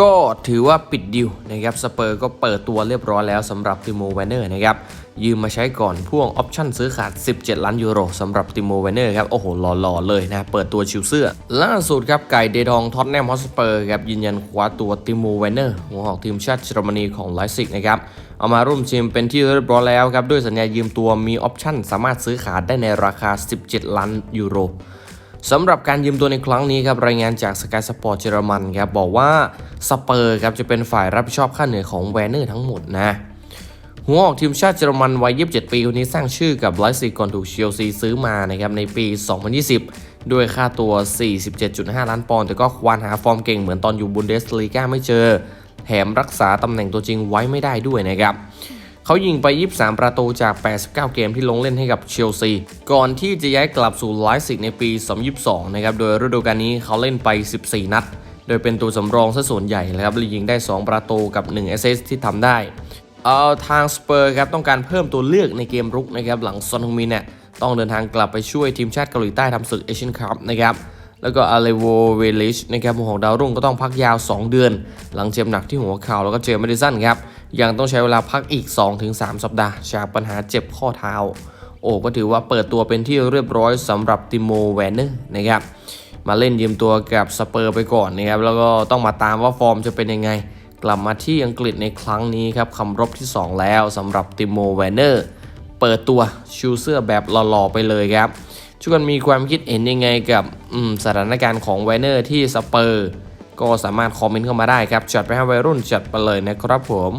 ก็ถือว่าปิดดิวนะครับสเปอร์ก็เปิดตัวเรียบร้อยแล้วสำหรับติโมแวนเนอร์นะครับยืมมาใช้ก่อนพ่วงออปชั่นซื้อขาด 17 ล้านยูโรสำหรับติโมแวนเนอร์ครับ โอ้โห หล่อๆ เลยนะ เปิดตัวชิวเสื้อ ล่าสุดครับ ไก่เดทองท็อตแนมฮอสเปอร์ครับยืนยันคว้าตัวติโมแวนเนอร์หัวหอกทีมชาติเยอรมนีของไลซิกนะครับเอามาร่วมทีมเป็นที่เรียบร้อยแล้วครับ ด้วยสัญญายืมตัวมีออปชั่นสามารถซื้อขาดได้ในราคา 17 ล้านยูโรสำหรับการยืมตัวในครั้งนี้ครับรายงานจากสกายสปอร์ตเยอรมันครับบอกว่า สเปอร์ครับจะเป็นฝ่ายรับผิดชอบค่าเหนื่อยของแวนเนอร์ทั้งหมดนะหัวออกทีมชาติเยอรมันวัย 27 ปีคนนี้สร้างชื่อกับไลซิกก่อนถูกเชลซีซื้อมานะครับในปี 2020 ด้วยค่าตัว 47.5 ล้านปอนด์แต่ก็ควานหาฟอร์มเก่งเหมือนตอนอยู่บุนเดสลีกาไม่เจอ แถมรักษาตำแหน่งตัวจริงไว้ไม่ได้ด้วยนะครับเขายิงไป 23 ประตูจาก 89 เกมที่ลงเล่นให้กับเชลซี ก่อนที่จะย้ายกลับสู่ไลซิกในปี 2022 นะครับ โดยฤดูกาลนี้เขาเล่นไป 14 นัด โดยเป็นตัวสำรองซะส่วนใหญ่นะครับและยิงได้ 2 ประตูกับ1แอสซิสต์ที่ทำได้เอ่อทางสเปอร์ครับต้องการเพิ่มตัวเลือกในเกมรุกนะครับหลังซอนฮงมินเนี่ยต้องเดินทางกลับไปช่วยทีมชาติเกาหลีใต้ทำศึกเอเชียนคัพนะครับแล้วก็อาเลโวเวลิชนะครับหัวของดาวรุ่งก็ต้องพักยาว 2 เดือน หลังเจ็บหนักที่หัวเข่าแล้วก็เจอเมดิสันครับยังต้องใช้เวลาพักอีก 2-3 สัปดาห์จากปัญหาเจ็บข้อเท้า โอ้ก็ถือว่าเปิดตัวเป็นที่เรียบร้อยสำหรับติโมแวนเนอร์นะครับ มาเล่นยืมตัวกับสเปอร์ไปก่อนนะครับแล้วก็ต้องมาตามว่าฟอร์มจะเป็นยังไง กลับมาที่อังกฤษในครั้งนี้ครับคำรบที่ 2 แล้วสำหรับติโมแวนเนอร์เปิดตัวชูเสื้อแบบหล่อๆไปเลยครับช่วยกันมีความคิดเห็นยังไงกับสถานการณ์ของไวเนอร์ที่สเปอร์ ก็สามารถคอมเมนต์เข้ามาได้ครับจัดไปให้วัยรุ่นจัดไปเลยนะครับผม